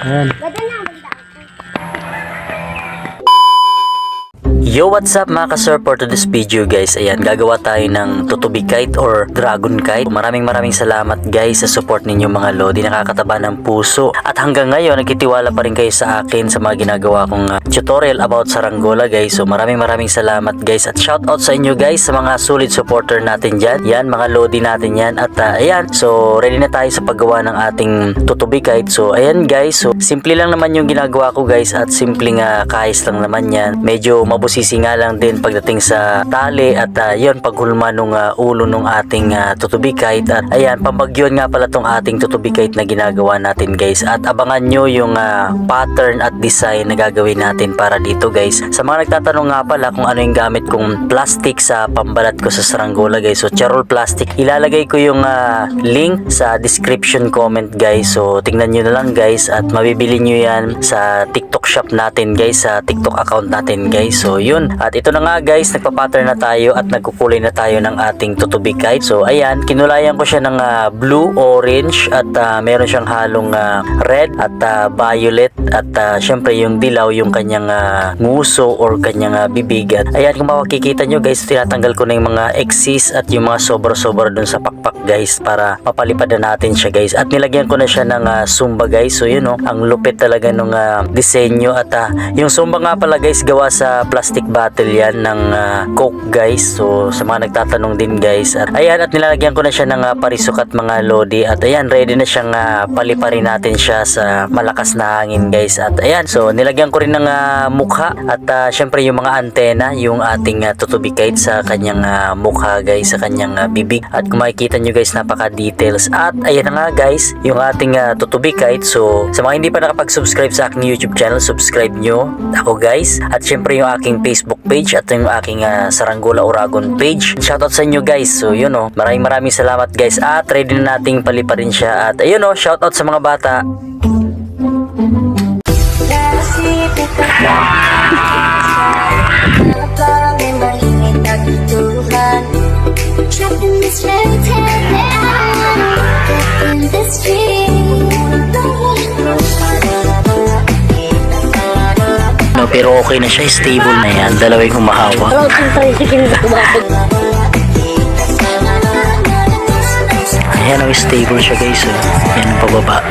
Ayan. Yo, what's up mga ka-sir for today's video guys. Ayan, gagawa tayo ng tutubi kite or dragon kite. Maraming maraming salamat guys sa support ninyo mga lodi. Nakakataba ng puso. At hanggang ngayon, nagtitiwala pa rin kayo sa akin sa mga ginagawa kong uh, tutorial about saranggola guys. So maraming maraming salamat guys. At shout out sa inyo guys sa mga solid supporter natin dyan. Yan, mga lodi natin yan. At uh, ayan, so ready na tayo sa paggawa ng ating tutubi kite. So ayan guys, so simple lang naman yung ginagawa ko guys at simpleng uh, kahis lang naman yan. Medyo mabusisi nga lang din pagdating sa tali at uh, yun paghulma nung uh, ulo nung ating uh, tutubi kite at ayan pambagyon nga pala tong ating tutubi kite na ginagawa natin guys. At abangan nyo yung uh, pattern at design na gagawin natin para dito guys. Sa mga nagtatanong nga pala kung ano yung gamit kong plastic sa pambalat ko sa saranggola guys. So charol plastic. Ilalagay ko yung uh, link sa description comment guys. So tingnan nyo na lang guys at mabibili nyo yan sa tiktok shop natin guys sa tiktok account natin guys. So yun at ito na nga guys nagpa-pattern na tayo at nagkukulay na tayo ng ating tutubi kite so ayan kinulayan ko siya ng ah, blue orange at ah, meron siyang halong ah, red at ah, violet at ah, syempre yung dilaw yung kanyang ah, nguso or kanyang ah, bibig. At ayan kung makikita nyo guys tinatanggal ko na yung mga excess at yung mga sobra-sobra dun sa pakpak guys para mapalipad na natin siya guys. At nilagyan ko na siya ng ah, sumba guys. So yun oh, ang lupit talaga nung ah, disenyo at ah, yung sumba nga pala guys gawa sa plastic bottle yan ng ah, coke guys. So sa mga nagtatanong din guys at ayan at nilalagyan ko na siya ng ah, parisok at mga lodi. At ayan ready na siyang uh, paliparin natin siya sa malakas na hangin guys. At ayan so nilagyan ko rin ng ah, mukha. At ah, syempre yung mga antena yung ating uh, tutubi kite sa kanyang ah, mukha guys sa kanyang ah, bibig. At kung makikita nyo guys napaka details at ayan na nga guys yung ating ah, tutubi kite so sa mga hindi pa nakapag-subscribe sa aking YouTube channel subscribe nyo. Ako guys. At syempre yung aking Facebook page at yung aking ah, Saranggola Uragon page. Shoutout sa inyo guys. So yun oh. Maraming maraming salamat guys. At ready na nating paliparin siya. At ayun oh shoutout sa mga bata. In this dream. Pero okay na siya stable na yan. Dalawa yung humahawa ayan stable siya guys oh. yan pababa